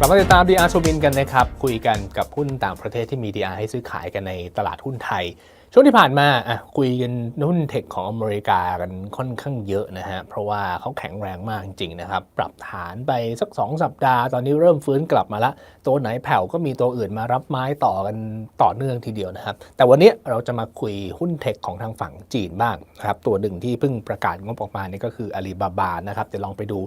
กลับมาติดตาม DR ซูบินกันนะครับ คุยกันกับหุ้นต่างประเทศที่มี DR ให้ซื้อขายกันในตลาดหุ้นไทย ช่วงที่ผ่านมาอะคุยกันหุ้นเทคของอเมริกากันค่อนข้างเยอะนะฮะ เพราะว่าเขาแข็งแรงมากจริงๆนะครับ ปรับฐานไปสัก 2 สัปดาห์ ตอนนี้เริ่มฟื้นกลับมาละ ตัวไหนแผ่วก็มีตัวอื่นมารับไม้ต่อกันต่อเนื่องทีเดียวนะครับ แต่วันนี้เราจะมาคุยหุ้นเทคของทางฝั่งจีนบ้างครับ ตัวหนึ่งที่เพิ่งประกาศงบออกมานี่ก็คืออาลีบาบานะครับเดี๋ยวลองไปดู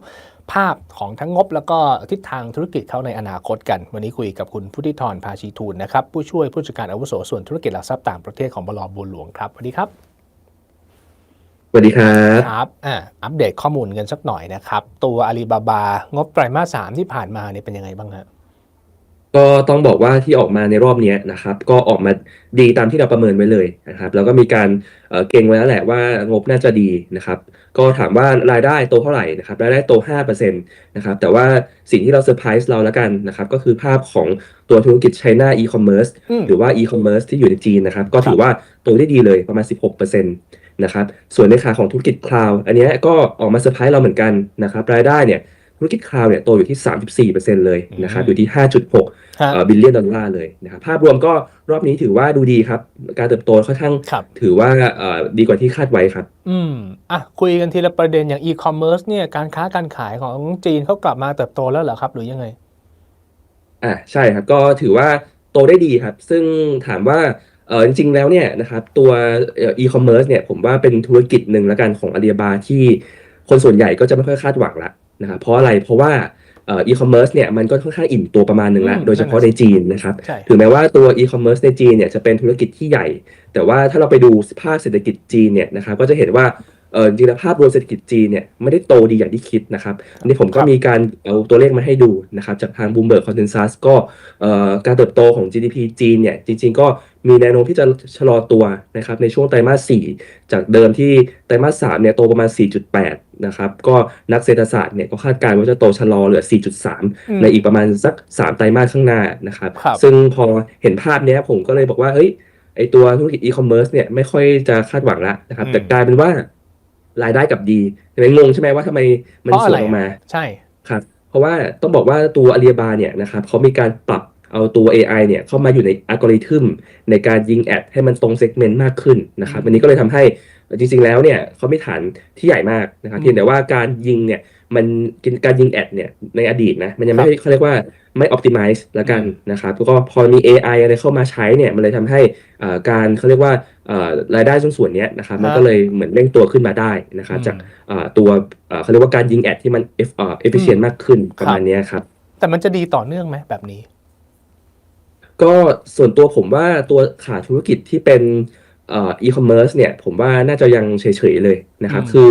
ภาพของทั้งงบ แล้วก็ทิศทางธุรกิจเขาในอนาคตกัน วันนี้คุยกับคุณพุทธิธรภาชีทูลนะครับผู้ช่วยผู้จัดการอาวุโสส่วนธุรกิจหลักทรัพย์ต่างประเทศของบลบัวหลวงครับสวัสดีครับสวัสดีครับครับอ่าอัปเดตข้อมูลกันสักหน่อยนะครับ ตัวอาลีบาบางบไตรมาสสามที่ผ่านมาเนี่ยเป็นยังไงบ้างฮะก็ต้องบอกว่าที่ออกมาในรอบเนี้ยนะครับ ก็ออกมาดีตามที่เราประเมินไว้เลยนะครับ แล้วก็มีการเอ่อเก่งไว้แล้วแหละว่างบน่าจะดีนะครับ ก็ถามว่ารายได้โตเท่าไหร่นะครับรายได้โต5%นะครับแต่ว่าสิ่งที่เราเซอร์ไพรส์เราแล้วกันนะครับก็คือภาพของตัวธุรกิจ China e-commerce อืมหรือว่า e-commerce ที่อยู่ในจีนนะครับก็ถือว่าโตได้ดีเลยประมาณ 16%นะครับส่วนในขาของธุรกิจ cloud อันเนี้ยก็ออกมาเซอร์ไพรส์เราเหมือนกันนะครับรายได้เนี่ยธุรกิจ cloud เนี่ยโตอยู่ที่ 34%เลยนะครับอยู่ที่ 5.6ฮะ บิลเลียนดอลลาร์เลยนะครับภาพรวมก็รอบนี้ถือว่าดูดีครับ การเติบโตค่อนข้างครับถือว่าเอ่อดีกว่าที่คาดไว้ครับ อืมอะคุยกันทีละประเด็นอย่างอีคอมเมิร์ซเนี่ยการค้าการขายของจีนเขากลับมาเติบโตแล้วเหรอครับ หรือยังไง อ่าใช่ครับก็ถือว่าโตได้ดีครับ ซึ่งถามว่าเออจริงๆแล้วเนี่ยนะครับตัวอีคอมเมิร์ซเนี่ยผมว่าเป็นธุรกิจหนึ่งแล้วกันของอาลีบาที่คนส่วนใหญ่ก็จะไม่ค่อยคาดหวังละนะครับเพราะอะไรเพราะว่า อีคอมเมิร์ซเนี่ยมันก็ค่อนข้างอิ่มตัวประมาณหนึ่งละอืมโดยเฉพาะนั่นในน่ะจีนนะครับใช่ถึงแม้ว่าตัว e-commerce ในจีนเนี่ยจะเป็นธุรกิจที่ใหญ่ แต่ว่าถ้าเราไปดูภาพเศรษฐกิจจีนเนี่ยนะครับก็จะเห็นว่า เออจริงๆแล้วภาพรวมเศรษฐกิจจีนเนี่ยไม่ได้โตดีอย่างที่คิดนะครับอันนี้ผมก็ครับมีการเอาตัวเลขมาให้ดูนะครับจากทาง Bloomberg Consensus ก็เอ่อการเติบโตของ GDP จีนเนี่ยจริง ๆ ก็มีแนวโน้มที่จะชะลอตัวนะครับในช่วงไตรมาส 4 จากเดิมที่ไตรมาส 3 เนี่ยโตประมาณ 4.8 นะครับ ก็นักเศรษฐศาสตร์เนี่ยก็คาดการณ์ว่าจะโตชะลอเหลือ 4.3 ในอีกประมาณสัก 3 ไตรมาสข้างหน้านะครับครับซึ่งพอเห็นภาพเนี้ยผมก็เลยบอกว่าเฮ้ยไอตัวธุรกิจอีคอมเมิร์ซเนี่ยไม่ค่อยจะคาดหวังละนะครับอืมแต่กลายเป็นว่า รายได้กลับดีใช่ไหมงงใช่ไหมว่าทำไมมันเพราะสอะวนไรออกมาอะใช่ครับเพราะว่าต้องบอกว่าตัว Alibaba เนี่ยนะครับเขามีการปรับเอาตัว AI เนี่ยเข้ามาอยู่ในอัลกอริทึมในการยิงแอดให้มันตรงเซกเมนต์มากขึ้นนะครับอืมอันนี้ก็เลยทำให้จริงๆแล้วเนี่ยเขามีฐานที่ใหญ่มากนะครับอืมเพียงแต่ว่าการยิงเนี่ย มันการยิงแอดเนี่ยในอดีตนะมันยังไม่ครับได้เขาเรียกว่าไม่ optimize ละกันนะครับแล้วก็พอมี AI อะไรเข้ามาใช้เนี่ยมันเลยทำให้อ่าการเขาเรียกว่าอ่ารายได้ส่วนส่วนเนี้ยนะครับมันฮะก็เลยเหมือนเร่งตัวขึ้นมาได้นะครับจากอืมอ่าตัวอ่าเขาเรียกว่าการยิงแอดที่มัน eff- อ่า efficient มากขึ้นประมาณเนี้ยครับแต่มันจะดีต่อเนื่องไหมแบบนี้ ก็ส่วนตัวผมว่าตัวขาธุรกิจที่เป็น เอ่อ e-commerce เนี่ยผมว่าน่าจะยังเฉยๆเลยนะครับอืมคือ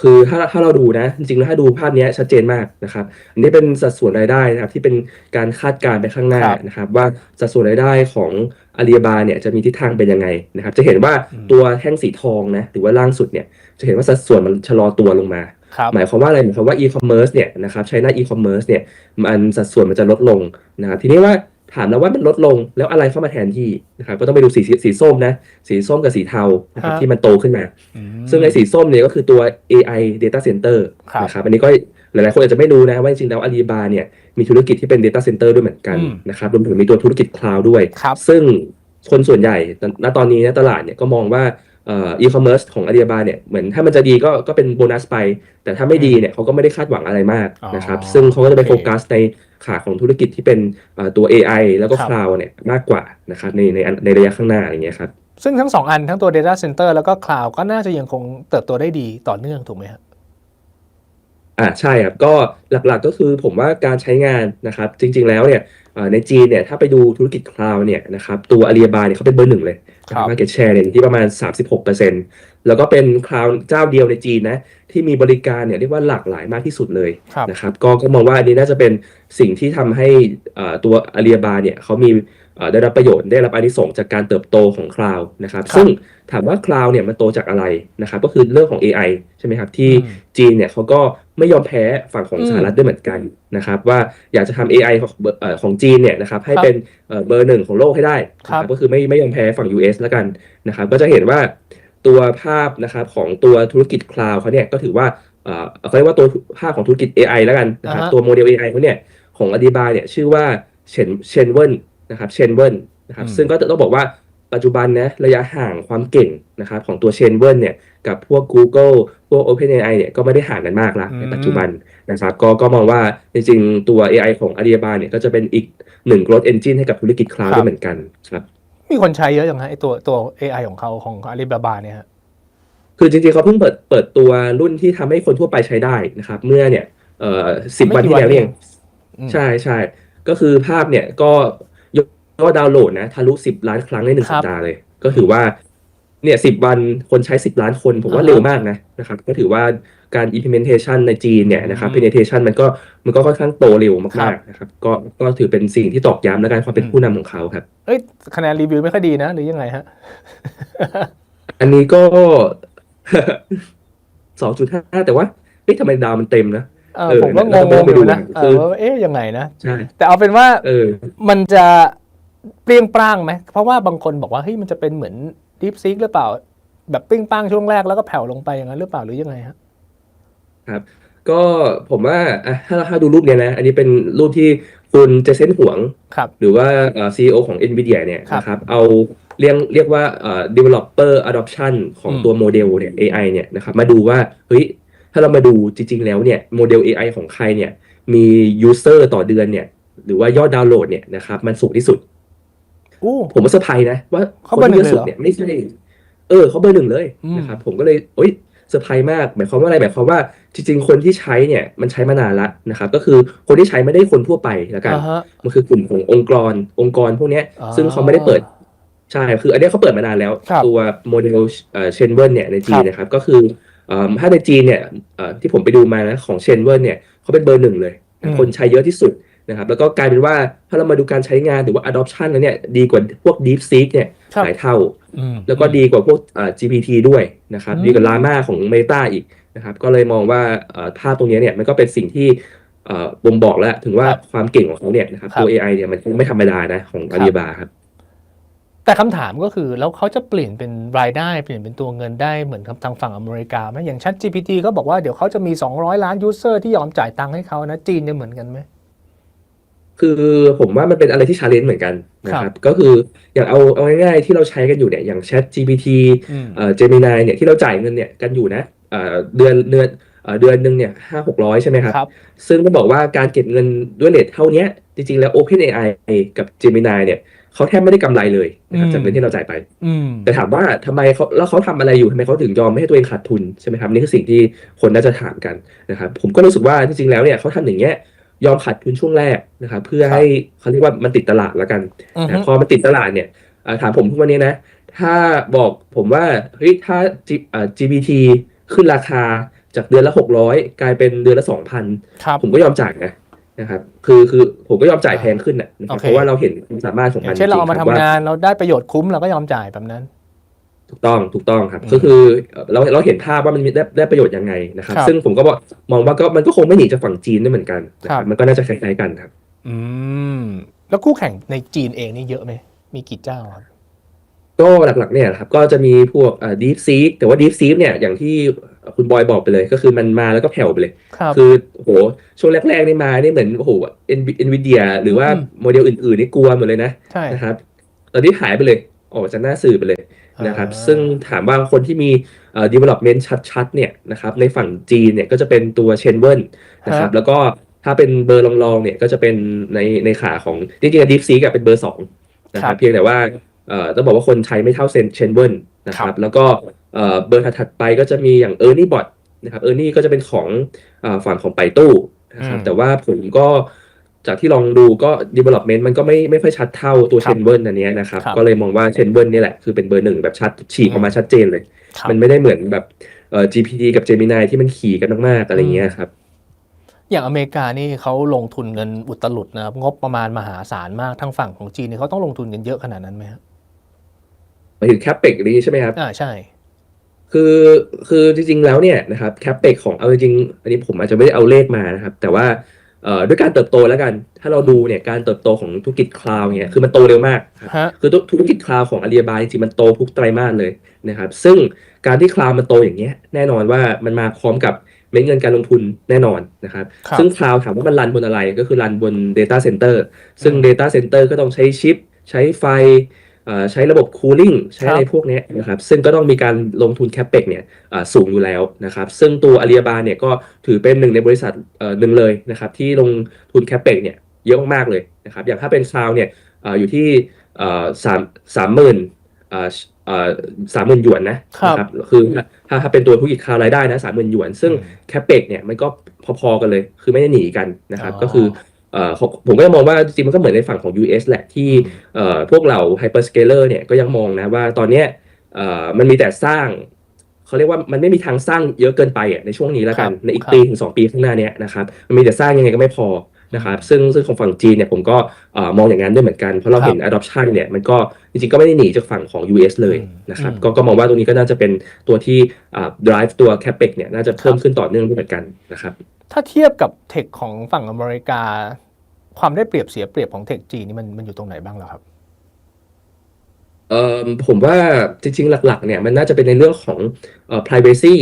คือถ้าถ้าเราดูนะจริงๆแล้วถ้าดูภาพเนี้ยชัดเจนมากนะครับอันนี้เป็นสัดส่วนรายได้นะครับที่เป็นการคาดการณ์ไปข้างหน้าครับนะครับว่าสัดส่วนรายได้ของอาลีบาเนี่ยจะมีทิศทางเป็นยังไงนะครับจะเห็นว่าอืมตัวแท่งสีทองนะหรือว่าล่างสุดเนี่ยจะเห็นว่าสัดส่วนมันชะลอตัวลงมาครับหมายความว่าอะไรหมายความว่า e-commerce เนี่ยนะครับใช้หน้า e-commerce เนี่ยมันสัดส่วนมันจะลดลงนะครับทีนี้ว่า ถามแล้วว่ามันลดลงแล้วอะไรเข้ามาแทนที่นะครับก็ต้องไปดูสีสีสีส้มนะ สีส้มกับสีเทานะครับฮะที่มันโตขึ้นมาอืมซึ่งในสีส้มเนี่ยก็คือตัว AI data center ครับนะครับอันนี้ก็หลายๆคนอาจจะไม่รู้นะว่าจริงๆแล้วอาลีบาเนี่ยมีธุรกิจที่เป็น data center ด้วยเหมือนกันอืมนะครับรวมถึงมีตัวธุรกิจ cloud ด้วยครับซึ่งคนส่วนใหญ่ณตอนนี้นะตลาดเนี่ยก็มองว่า เอ่อ e-commerce ของ Alibaba เนี่ยเหมือนถ้ามันจะดีก็ก็เป็นโบนัสไป แต่ถ้าไม่ดีเนี่ยเขาก็ไม่ได้คาดหวังอะไรมากอ๋อนะครับซึ่งเขาก็จะไปโอเคโฟกัสในขาของธุรกิจที่เป็นเอ่อตัว AI แล้วก็ครับ cloud เนี่ยมากกว่านะครับในในในระยะข้างหน้าอย่างเงี้ยครับซึ่งทั้งสองอันทั้งตัว Data Center แล้วก็ Cloud ก็น่าจะยังคงเติบโตได้ดีต่อเนื่องถูกไหมครับอ่าใช่ครับก็หลักๆก็คือผมว่าการใช้งานนะครับจริงๆแล้วเนี่ยเอ่อในจีนเนี่ยถ้าไปดูธุรกิจคลาวเนี่ยนะครับตัว Alibaba เนี่ยเขาเป็นเบอร์หนึ่งเลย ครับมาเก็ตแชร์เนี่ยอยู่ที่ประมาณ 36%แล้วก็เป็นคลาวเจ้าเดียวในจีนนะที่มีบริการเนี่ยเรียกว่าหลากหลายมากที่สุดเลยครับนะครับก็ก็มองว่าอันนี้น่าจะเป็นสิ่งที่ทำให้เอ่อตัว Alibaba เนี่ยเขามีเอ่อได้รับประโยชน์ได้รับอานิสงส์จากการเติบโตของคลาวนะครับครับซึ่งถามว่าคลาวเนี่ยมันโตจากอะไรนะครับก็คือเรื่องของ AI ใช่ไหมครับที่อืมจีนเนี่ยเขาก็ ไม่ยอมแพ้ฝั่งของอืมสหรัฐด้วยเหมือนกันนะครับ ว่าอยากจะทำ AI ของเอ่อของจีนเนี่ยนะครับให้ครับเป็นเอ่อเบอร์หนึ่งของโลกให้ได้ครับนะก็คือไม่ไม่ยอมแพ้ฝั่ง US แล้วกันนะครับก็จะเห็นว่าตัวภาพนะครับของตัวธุรกิจคลาวเขาเนี่ยก็ถือว่าเอ่อเขาเรียกว่าตัวภาพของธุรกิจ AI แล้วกันนะครับอ่าฮะตัวโมเดล AI เขาเนี่ยของอดีบาเนี่ยชื่อว่าเชนเชนเวินนะครับเชนเวินนะครับอืมซึ่งก็ต้องบอกว่าปัจจุบันนะระยะห่างความเก่งนะครับของตัวเชนเวินเนี่ยกับพวก Google พวก OpenAI เนี่ยก็ไม่ได้ห่างกันมากละในปัจจุบันนะครับก็ก็มองว่าจริงๆตัว AI ของ Alibaba เนี่ยก็จะเป็นอีกหนึ่ง growth engine ให้กับธุรกิจคลาวด์ด้วยเหมือนกันครับมีคนใช้เยอะจังฮะไอตัวตัว AI ของเขาของอาลีบาบาเนี่ยฮะคือจริงๆเขาเพิ่งเปิดเปิดตัวรุ่นที่ทำให้คนทั่วไปใช้ได้นะครับ เมื่อเนี่ยเอ่อสิบไม่วันกี่ที่แล้ววันเอเองงอืมใช่ใช่ก็คือภาพเนี่ยก็ยอดดาวน์โหลดนะทะลุสิบล้านครั้งในหนึ่งครัสับปดาห์เลย ก็ถือว่า เนี่ยสิบวันคนใช้สิบล้านคน ผมว่าอ่าฮะเร็วมากนะนะครับ ก็ถือว่าการ implementation ในจีนเนี่ยนะครับอืม penetration มันก็มันก็ค่อนข้างโตเร็วครัมากบๆนะครับ ก็ก็ถือเป็นสิ่งที่ตอกย้ำและการความเป็นอืมผู้นำของเขาครับ เอ้ยคะแนนรีวิวไม่ค่อยดีนะ หรือยังไงฮะ อันนี้ก็สองจุดห้าแต่ว่าเอ๊ะทำไมดาวมันเต็มนะเออเออผมก็งแล้วก็งไม่ๆได้อยู่ไปดูนะอะเอคืออว่าเอ๊ะยังไงนะใช่แต่เอาเป็นว่าเออมันจะเปรี้ยงปร้างไหม เพราะว่าบางคนบอกว่าเฮ้ยมันจะเป็นเหมือน ดีฟซิกหรือเปล่า แบบปรี้งปร้างช่วงแรกแล้วก็แผ่วลงไปอย่างนั้นหรือเปล่าหรือยังไงฮะครับ ก็ผมว่าอะถ้าถ้าดูรูปเนี้ยนะ อันนี้เป็นรูปที่คุณเจเซนหวงครับหรือว่าเอ่อ CEO ของ NVIDIA เนี่ยนะครับเอาเรียกเรียกว่าเอ่อ developer adoption ของตัวโมเดลเนี่ย AI เนี่ยนะครับมาดูว่าเฮ้ยถ้าเรามาดูจริง ๆ แล้วเนี่ยโมเดล AI ของใครเนี่ยมี user ต่อเดือนเนี่ยหรือว่ายอดดาวน์โหลดเนี่ยนะครับมันสูงที่สุด ผมว่าเซอร์ไพรส์นะว่าเขาคเบอนร์หนึ่ที่งเยอะสุดเลยเหรอเนี่ยไม่ใช่เออเขาเบอร์หนึ่งเลยอืมนะครับผมก็เลยโอ๊ยเซอร์ไพรส์มาก หมายความว่าอะไรหมายความว่าจริง ๆ คนที่ใช้เนี่ยมันใช้มานานละนะครับ ก็คือคนที่ใช้ไม่ได้คนทั่วไปแล้วกันอ่าฮะมันคือกลุ่มขององค์กรองค์กรพวกเนี้ยอ่าซึ่งเขาไม่ได้เปิดใช่ คืออันเนี้ยเขาเปิดมานานแล้วครับตัวโมเดลเอ่อเชนเวิร์เนี่ยในจีครันบนะครับ ก็คือเอ่อถ้าในจีนเนี่ยเอ่อที่ผมไปดูมานะของเชนเวิร์เนี่ยเขาเป็นเบอร์หนึ่งเลยอืมคนใช้เยอะที่สุด นะครับแล้วก็กลายเป็นว่าถ้าเรามาดูการใช้งานหรือว่า adoption แล้วเนี่ยดีกว่าพวก DeepSeek เนี่ยครับหลายเท่าอืมแล้วก็ดีกว่าพวกเอ่อ GPT ด้วยนะครับอืมดีกว่า Llama ของ Meta อีกนะครับก็เลยมองว่าเอ่อภาพตรงเนี้ยเนี่ยมันก็เป็นสิ่งที่เอ่อบ่งบอกแล้วถึงว่าครับความเก่งของเขาเนี่ยนะครับครับตัว AI เนี่ยมันไม่ธรรมดานะของครับ Alibaba ครับแต่คำถามก็คือ แล้วเขาจะเปลี่ยนเป็นรายได้เปลี่ยนเป็นตัวเงินได้เหมือนกับทางฝั่งอเมริกาไหมอย่าง Chat GPT ก็บอกว่าเดี๋ยวเขาจะมี 200 ล้านยูเซอร์ที่ยอมจ่ายตังค์ให้เขานะจีนจะเหมือนกันไหม คือผมว่ามันเป็นอะไรที่ชาเลนจ์เหมือนกันนะคครัรับบก็คืออย่างเอาเอาง่ายๆที่เราใช้กันอยู่เนี่ยอย่าง Chat GPT อืมเอ่อ Gemini เนี่ยที่เราจ่ายเงินเนี่ยกันอยู่นะเอ่อเดือนเดือนเอ่อเดือนหนึ่งเนี่ยห้าหกร้อยใช่ไหมครับครับ ซึ่งต้องบอกว่าการเก็บเงินด้วยเลทเท่าเนี้ยจริงๆแล้ว OpenAI กับ Gemini เนี่ยเขาแทบไม่ได้กำไรเลยนะครับอืมจากเงินที่เราจ่ายไปอืมแต่ถามว่าทำไมเขาแล้วเขาทำอะไรอยู่ทำไมเขาถึงยอมไม่ให้ตัวเองขาดทุนใช่ไหมครับนี่คือสิ่งที่คนน่าจะถามกันนะครับผมก็รู้สึกว่าจริงๆแล้วเนี่ยเขาทำอย่างเงี้ย ยอมขาดทุนช่วงแรกนะครับเพื่อครับให้เขาเรียกว่ามันติดตลาดแล้วกันอือฮึนะพอมันติดตลาดเนี่ยอ่าถามผมทุกวันนี้นะ ถ้าบอกผมว่าเฮ้ยถ้า G อ่า GPT ขึ้นราคาจากเดือนละหกร้อยกลายเป็นเดือนละสองพันครับผมก็ยอมจ่ายนะนะครับคือคือผมก็ยอมจ่ายแพงขึ้นนะนะครับโอเคเพราะว่าเราเห็นความสามารถของอมัย่านงเช่นเราเอามาจทำงๆคบว่งานเราได้ประโยชน์คุ้มเราก็ยอมจ่ายแบบนั้น ถูกต้องถูกต้องครับอืมก็คือเอ่อเราเราเห็นภาพว่ามันมีได้ได้ประโยชน์ยังไงนะครับครับซึ่งผมก็บอกมองว่าก็มันก็คงไม่หนีจากฝั่งจีนด้วยเหมือนกันนะคครัรับบมันก็น่าจะคล้ายๆกันครับ อืมแล้วคู่แข่งในจีนเองนี่เยอะไหมมีกี่เจ้าครับก็หลักๆเนี่ยครับก็จะมีพวกอ่า Deep Seek แต่ว่า Deep Seek เนี่ยอย่างที่คุณบอยบอกไปเลย ก็คือมันมาแล้วก็แผ่วไปเลยครับคือโอ้โหช่วงแรกๆนี่มานี่เหมือนโอ้โหเอ็นวีเดียหรือว่าอืมโมเดลอื่นๆนี่กลัวหมดเลยนะใช่นะครับตอนนี้หายไปเลย ออกจากหน้าสื่อไปเลยนะครับอ่าซึ่งถามว่าคนที่มีเอ่อ development ชัดๆ เนี่ยนะครับ ในฝั่งจีนเนี่ยก็จะเป็นตัวเชนเวินนะครับ แล้วก็ถ้าเป็นเบอร์รองๆ เนี่ยก็จะเป็นในในขาของจริงๆ Deep Seek อะเป็นเบอร์สองนะคครัรับบเพียงแต่ว่าเอ่อต้องบอกว่าคนใช้ไม่เท่าเซนเชนเวินนะคครัรับบแล้วก็เอ่อเบอร์ถัดๆไปก็จะมีอย่าง e a r n i e Bot นะครับ e a r n i e ก็จะเป็นของเอ่อฝั่งของไปตู้นะครับอืมแต่ว่าผมก็ จากที่ลองดูก็ development มันก็ไม่ไม่ค่อยชัดเท่าตัวคเชรับนเวิร์นอันเนี้ยนะครับครับ ก็เลยมองว่าเชนเวิร์นนี่แหละคือเป็นเบอร์หนึ่งแบบชัดฉีกออกมาชัดเจนเลยครับมันไม่ได้เหมือนแบบเอ่อ GPT กับ Gemini ที่มันขี่กันมากๆอะไรเงี้ยครับ อย่างอเมริกานี่เขาลงทุนเงินอุตลุดนะครับ งบประมาณมหาศาลมากทั้งฝั่งของจีนเนี่ยเขาต้องลงทุนกันเยอะขนาดนั้นไหมครับหมายถึงแคปเปกนี้ใช่ไหมครับอ่าใช่คือคือจริงๆแล้วเนี่ยนะครับแคปเปกของเอาจริงๆอันนี้ผมอาจจะไม่ได้เอาเลขมานะครับ แต่ว่าเอ่อ ด้วยการเติบโตแล้วกัน ถ้าเราดูเนี่ยการเติบโตของธุรกิจคลาวด์เนี่ยคือมันโตเร็วมากครับฮะคือธุรกิจคลาวด์ของอาลีบาบาจริงๆมันโตทุกไตรมาสเลยนะครับ ซึ่งการที่คลาวด์มันโตอย่างเงี้ยแน่นอนว่ามันมาพร้อมกับเม็ดเงินการลงทุนแน่นอนนะครับครับซึ่งคลาวถามว่ามันรันบนอะไรก็คือรันบน Data Center ซึ่ง Data Center ก็ต้องใช้ชิป ใช้ไฟเอ่อ ใช้ระบบ cooling ใช้อะไรพวกเนี้ยนะครับซึ่งก็ต้องมีการลงทุน capex เนี่ยอ่าสูงอยู่แล้วนะครับซึ่งตัวอาลีบาเนี่ยก็ถือเป็นหนึ่งในบริษัทเอ่อหนึ่งเลยนะครับที่ลงทุน capex เนี่ยเยอะมากๆเลยนะครับอย่างถ้าเป็นคลาวเนี่ยอ่าอยู่ที่เอ่อสามสามหมื่นอ่าเอ่อสามหมื่นหยวนนะครับนะครับคือถ้าถ้าเป็นตัวธุรกิจคลาวรายได้นะสามหมื่นหยวน ซึ่งอืมแคปเปกเนี่ยมันก็พอๆกันเลย คือไม่ได้หนีกันนะครับอ๋อก็คือเอ่อ ผมผมก็จะมองว่าจริงๆมันก็เหมือนในฝั่งของ US แหละที่เอ่อพวกเรา hyperscaler เนี่ยก็ยังมองนะว่าตอนเนี้ยเอ่อมันมีแต่สร้างเขาเรียกว่ามันไม่มีทางสร้างเยอะเกินไปอะในช่วงนี้แล้วกันครับในอีกครับปีถึงสองปีข้างหน้าเนี้ยนะครับมันมีแต่สร้างยังไงก็ไม่พอ นะครับซึ่งซึ่งของฝั่งจีนเนี่ยผมก็เอ่อมองอย่างนั้นด้วยเหมือนกัน เพราะเราเห็น adoption เนี่ยมันก็จริงๆก็ไม่ได้หนีจากฝั่งของ US เลยอืมนะครับอืมก็ก็มองว่าตรงนี้ก็น่าจะเป็นตัวที่อ่า drive ตัว capex เนี่ยน่าจะเพิ่มขึ้นต่อเนื่องด้วยเหมือนกันนะครับถ้าเทียบกับเทคของฝั่งอเมริกา ความได้เปรียบเสียเปรียบของเทคจีนนี่มันมันอยู่ตรงไหนบ้างล่ะครับเอ่อผมว่าจริงๆหลักๆเนี่ยมันน่าจะเป็นในเรื่องของเอ่อ privacy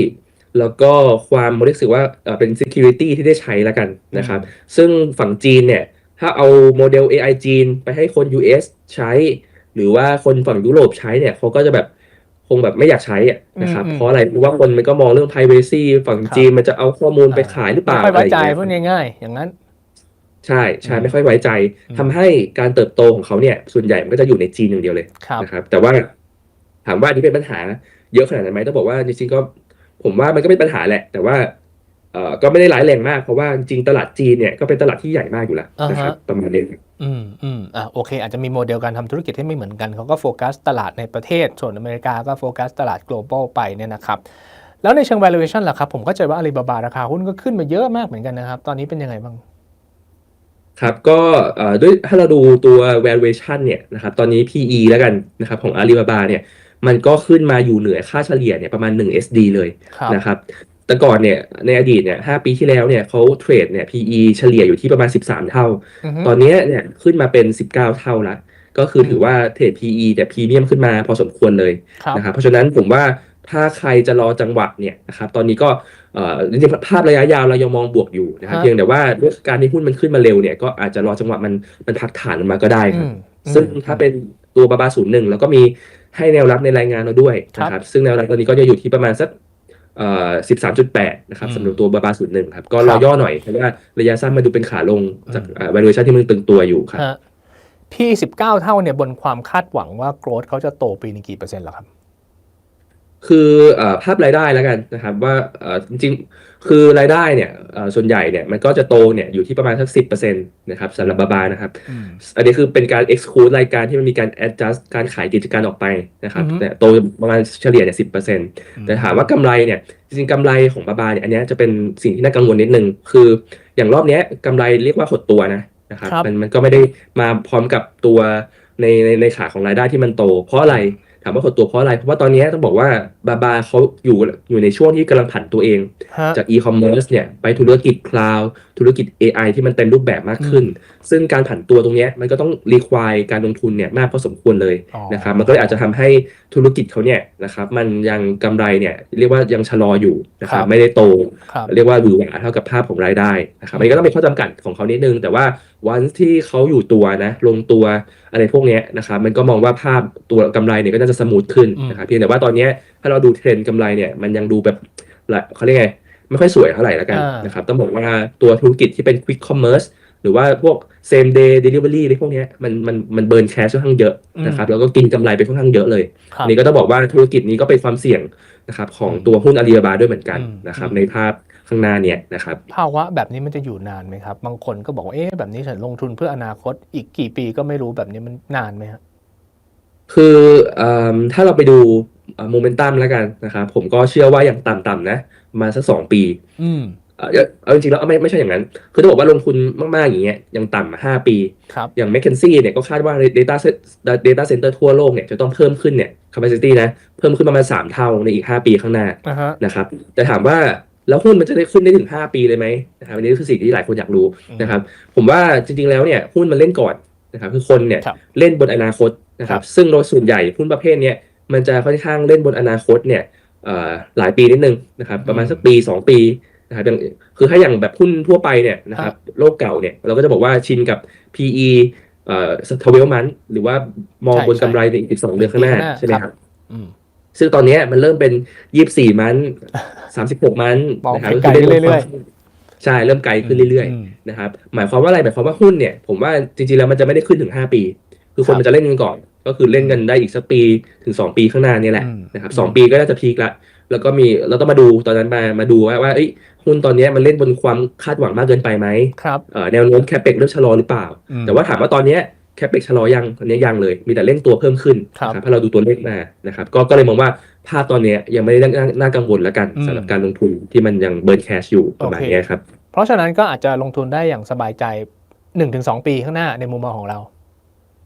แล้วก็ความเรียกสึกว่าเอ่อเป็น security ที่ได้ใช้แล้วกันนะครับ ซึ่งฝั่งจีนเนี่ยถ้าเอาโมเดล AI จีนไปให้คน US ใช้ หรือว่าคนฝั่งยุโรปใช้เนี่ยเขาก็จะแบบคงแบบไม่อยากใช้อะนะครับอืมเพราะอะไรเพราะว่าคนมันก็มองเรื่อง privacy ฝั่งครับจีนมันจะเอาข้อมูลไปขายหรือเปล่าไม่ค่อยไว้อะไรอใจย่างเงี้ยพูดง่ายๆ อย่างนั้น ใช่ใช่อืมไม่ค่อยไว้ใจอืมทำให้การเติบโตของเขาเนี่ย ส่วนใหญ่มันก็จะอยู่ในจีนอย่างเดียวเลยครับนะครับ แต่ว่าถามว่าอันนี้เป็นปัญหาเยอะขนาดไหนไหมต้องบอกว่าจริงๆก็ ผมว่ามันก็เป็นปัญหาแหละ แต่ว่าเอ่อก็ไม่ได้ร้ายแรงมาก เพราะว่าจริงๆตลาดจีนเนี่ยก็เป็นตลาดที่ใหญ่มากอยู่แล้วนะครับอ่าฮะประมาณนี้อืมอืมอะโอเค อาจจะมีโมเดลการทำธุรกิจที่ไม่เหมือนกันเขาก็โฟกัสตลาดในประเทศ ส่วนอเมริกาก็โฟกัสตลาด global ไปเนี่ยนะครับ แล้วในเชิง valuation ล่ะครับ ผมก็ใจว่าอาลีบาบาราคาหุ้นก็ขึ้นมาเยอะมากเหมือนกันนะครับ ตอนนี้เป็นยังไงบ้าง ครับก็เอ่อด้วยถ้าเราดูตัว valuation เนี่ยนะครับตอนนี้ PE แล้วกันนะครับของ Alibaba เนี่ย มันก็ขึ้นมาอยู่เหนือค่าเฉลี่ยเนี่ยประมาณ 1 SD เลยครับนะครับ แต่ก่อนเนี่ยในอดีตเนี่ย5ปีที่แล้วเนี่ยเขาเทรดเนี่ย PE เฉลี่ยอยู่ที่ประมาณ 13 เท่าอือฮึตอนเนี้ยเนี่ยขึ้นมาเป็น 19 เท่าละ ก็คืออมถือว่าเทรด PE แต่พรีเมียมขึ้นมาพอสมควรเลยครับนะครับเพราะฉะนั้นผมว่าถ้าใครจะรอจังหวะเนี่ยนะครับตอนนี้ก็เอ่อจริงๆภาพระยะยาวเรายังมองบวกอยู่นะครับฮะเพียงแต่ว่าด้วยการที่หุ้นมันขึ้นมาเร็วเนี่ยก็อาจจะรอจังหวะมันมันพักฐานลงมาก็ได้ครับอืมซึ่งถ้าเป็น ตัวบาบาศูนย์หนึ่งแล้วก็มีให้แนวรับในรายงานเราด้วยนะคครัรับบซึ่งแนวรับตอนนี้ก็จะอยู่ที่ประมาณสักเอ่อสิบสามจุดแปดนะครับอืมสำหรับตัวบาบาศูนย์หนึ่งครับก็ครรัอบย่อหน่อยเพราะว่าระยะสั้นมาดูเป็นขาลงจากอืมเอ่อ valuation ที่มันตึงตัวอยู่ครับฮะ P 19เท่าเนี่ยบนความคาดหวังว่า growth เขาจะโตปีหนึงกี่เปอร์เซ็นต์เหรอครับ คือเอ่อภาพรายได้แล้วกันนะครับว่าเอ่อจริงๆ คือรายได้เนี่ยเอ่อส่วนใหญ่เนี่ยมันก็จะโตเนี่ยอยู่ที่ประมาณสักสิบเปอร์เซ็นต์นะครับสำหรับบาบานะครับอืมอันนี้คือเป็นการ exclude รายการที่มันมีการ adjust การขายกิจการออกไปนะครับอือฮึแต่โตประมาณเฉลี่ยเนี่ยสิบเปอร์เซ็นต์แต่ถามว่ากำไรเนี่ยจริงๆกำไรของบาบาเนี่ยอันเนี้ยจะเป็นสิ่งที่น่ากังวลนิดนึง คืออย่างรอบเนี้ยกำไรเรียกว่าหดตัวนะนะครับครับมันมันก็ไม่ได้มาพร้อมกับตัวในในในขาของรายได้ที่มันโต เพราะอะไร ถามว่าหดตัวเพราะอะไรเพราะว่าตอนนี้ต้องบอกว่าบาบาเขาอยู่อยู่ในช่วงที่กำลังผันตัวเองฮะจากอีคอมเมิร์ซเนี่ยไปธุรกิจคลาวด์ธุรกิจ AI ที่มันเต็มรูปแบบมากขึ้น ซึ่งการผันตัวตรงเนี้ยมันก็ต้องรีควายการลงทุนเนี่ยมากพอสมควรเลยอ๋อนะครับมันก็เลยอาจจะทำให้ธุรกิจเขาเนี่ยนะครับมันยังกำไรเนี่ยเรียกว่ายังชะลออยู่นะครัครับบไม่ได้โตครับเรียกว่าหวือหวาเท่ากับภาพของรายได้นะครับอันนี้ก็ต้องเป็นข้อจำกัดของเขานิดนึงแต่ว่า วันที่เขาอยู่ตัวนะ ลงตัวอะไรพวกเนี้ยนะครับมันก็มองว่าภาพตัวกำไรเนี่ยก็น่าจะสมูทขึ้นอืมนะครับเพียงแต่ว่าตอนเนี้ยถ้าเราดูเทรนด์กำไรเนี่ยมันยังดูแบบละเขาเรียกไงไม่ค่อยสวยเท่าไหร่แล้วกันอ่านนะครับต้องบอกว่าตัวธุรกิจที่เป็น quick commerce หรือว่าพวก same day delivery อะไรพวกเนี้ยมันมันมันเบิร์นแคชค่อนข้างเยอะนะครับแล้วก็กินกำไรไปค่อนข้างเยอะเลยครับอันนี้ก็ต้องบอกว่าธุรกิจนี้ก็เป็นความเสี่ยงนะครับของอืมตัวหุ้นอาลีบาบาด้วยเหมือนกันอืมนะครับอืมในภาพ ข้างหน้าเนี่ยนะครับภาวะแบบนี้มันจะอยู่นานไหมครับ บางคนก็บอกว่าเอ๊ะแบบนี้ฉันลงทุนเพื่ออนาคตอีกกี่ปีก็ไม่รู้แบบนี้มันนานไหมครับคือเอมถ้าเราไปดูโมเมนตัมแล้วกันนะครับผมก็เชื่อว่าอย่างต่ำๆนะประมาณสักสองปี อืมเอ่อเอาจริงๆแล้วไม่ไม่ใช่อย่างนั้น คือต้องบอกว่าลงทุนมากๆ อย่างเงี้ยอย่างต่ำห้าปีครับอย่าง m c k เคนซี่เนี่ยก็คาดว่า data set- data center ทั่วโลกเนี่ยจะต้องเพิ่มขึ้นเนี่ย capacity นะ เพิ่มขึ้นประมาณ3เท่าในอีก5ปีข้างหน้าอ่าฮะนะครับ แต่ถามว่า แล้วหุ้นมันจะได้ขึ้นได้ถึง 5 ปีเลยไหมนะครับอันนี้คือสิ่งที่หลายคนอยากรู้อืมนะครับ ผมว่าจริงๆแล้วเนี่ยหุ้นมันเล่นก่อนนะครับคือคนเนี่ยครับเล่นบนอนาคตนะคครัรับบซึ่งโดยส่วนใหญ่หุ้นประเภทเนี้ยมันจะค่อนข้างเล่นบนอนาคตเนี่ยเอ่อหลายปีนิดนึงนะครับประมาณสักปี 2 ปีนะครับอย่างคือถ้าอย่างแบบหุ้นทั่วไปเนี่ยนะครับโลกเก่าเนี่ยเราก็จะบอกว่าชินกับ PE เอ่อทเวลมันหรือว่ามองใช่บนกำไรในอีก12เดือนข้างหน้าข้างหน้าใช่ไหมคครัรับบอืม ซึ่งตอนเนี้ยมันเริ่มเป็น24มัน36มันมองนะครับไกลๆก็คืเรื่อยๆใช่เริ่มไกลขึ้นเรื่อยมๆนะครับหมายความว่าอะไรหมายความว่าหุ้นเนี่ย ผมว่าจริงๆแล้วมันจะไม่ได้ขึ้นถึง5ปี คือคครันบมันจะเล่นกันก่อน ก็คือเล่นกันได้อีกสักปีถึง2ปีข้างหน้านี่แหละอืมนะครับอืมสองปีก็น่าจะพีคละแล้วก็มีเราต้องมาดูตอนนั้นมามาดูว่าว่าเอ้ยหุ้นตอนเนี้ยมันเล่นบนความคาดหวังมากเกินไปไหมครับเอ่อแนวโน้มแคปเปกเริ่มชะลอหรือเปล่าอืมแต่ว่าถามว่าตอนเนี้ แคปเปกชะลอยังตอนนี้ยังเลย มีแต่เร่งตัวเพิ่มขึ้นครับนะครับถ้าเราดูตัวเลขมานะครับ ก็ก็เลยมองว่าภาพตอนเนี้ยยังไม่ได้น่าน่ากังวลแล้วกันอืมสำหรับการลงทุนที่มันยังเบิร์นแคชอยู่ประมาณโอเคเนี้ยครับ เพราะฉะนั้นก็อาจจะลงทุนได้อย่างสบายใจ 1-2 ปีข้างหน้าในมุมมองของเรา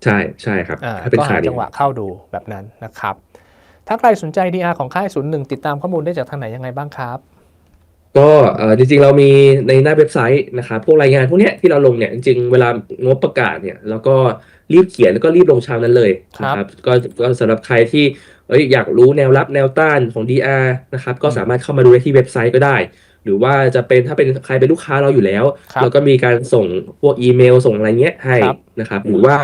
ใช่ใช่ครับอ่าถ้าเป็นก็ขาหานี้จังหวะเข้าดูแบบนั้นนะครับ ถ้าใครสนใจ DR ของค่าย01ติดตามข้อมูลได้จากทางไหนยังไงบ้างครับ ก็เอ่อจริงๆเรามีในหน้าเว็บไซต์นะครับพวกรายงานพวกเนี้ยที่เราลงเนี่ยจริงๆเวลางบประกาศเนี่ยแล้วก็รีบเขียนแล้วก็รีบลงเช้านั้นเลยครับนะครับก็ก็สำหรับใครที่เอ้ยอยากรู้แนวรับแนวต้านของ DR นะครับก็สามารถเข้ามาดูได้ที่เว็บไซต์ก็ได้ หรือว่าจะเป็นถ้าเป็นใครเป็นลูกค้าเราอยู่แล้วครับเราก็มีการส่งพวกอีเมลส่งอะไรเงี้ยให้ครับนะครับหรือว่า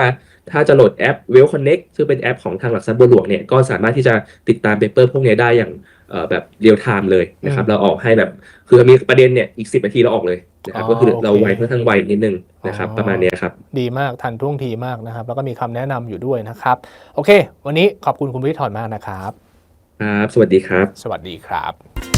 ถ้าจะโหลดแอป Well Connect ซึ่งเป็นแอปของทางหลักทรัพย์บัวหลวงเนี่ยก็สามารถที่จะติดตามเปเปอร์พวกเนี้ยได้อย่างเอ่อ แบบเรียลไทม์เลยนะครับอืมเราออกให้แบบคือมีประเด็นเนี่ยอีก10นาทีเราออกเลยนะครับอ๋อก็คือเราโอเคไวค่อนข้างไวนิดนึงนะครับอ๋อประมาณเนี้ยครับดีมากทันท่วงทีมากนะครับ แล้วก็มีคำแนะนำอยู่ด้วยนะครับ โอเค วันนี้ขอบคุณคุณวิทย์ถอนมากนะครับ ครับ สวัสดีครับ สวัสดีครับ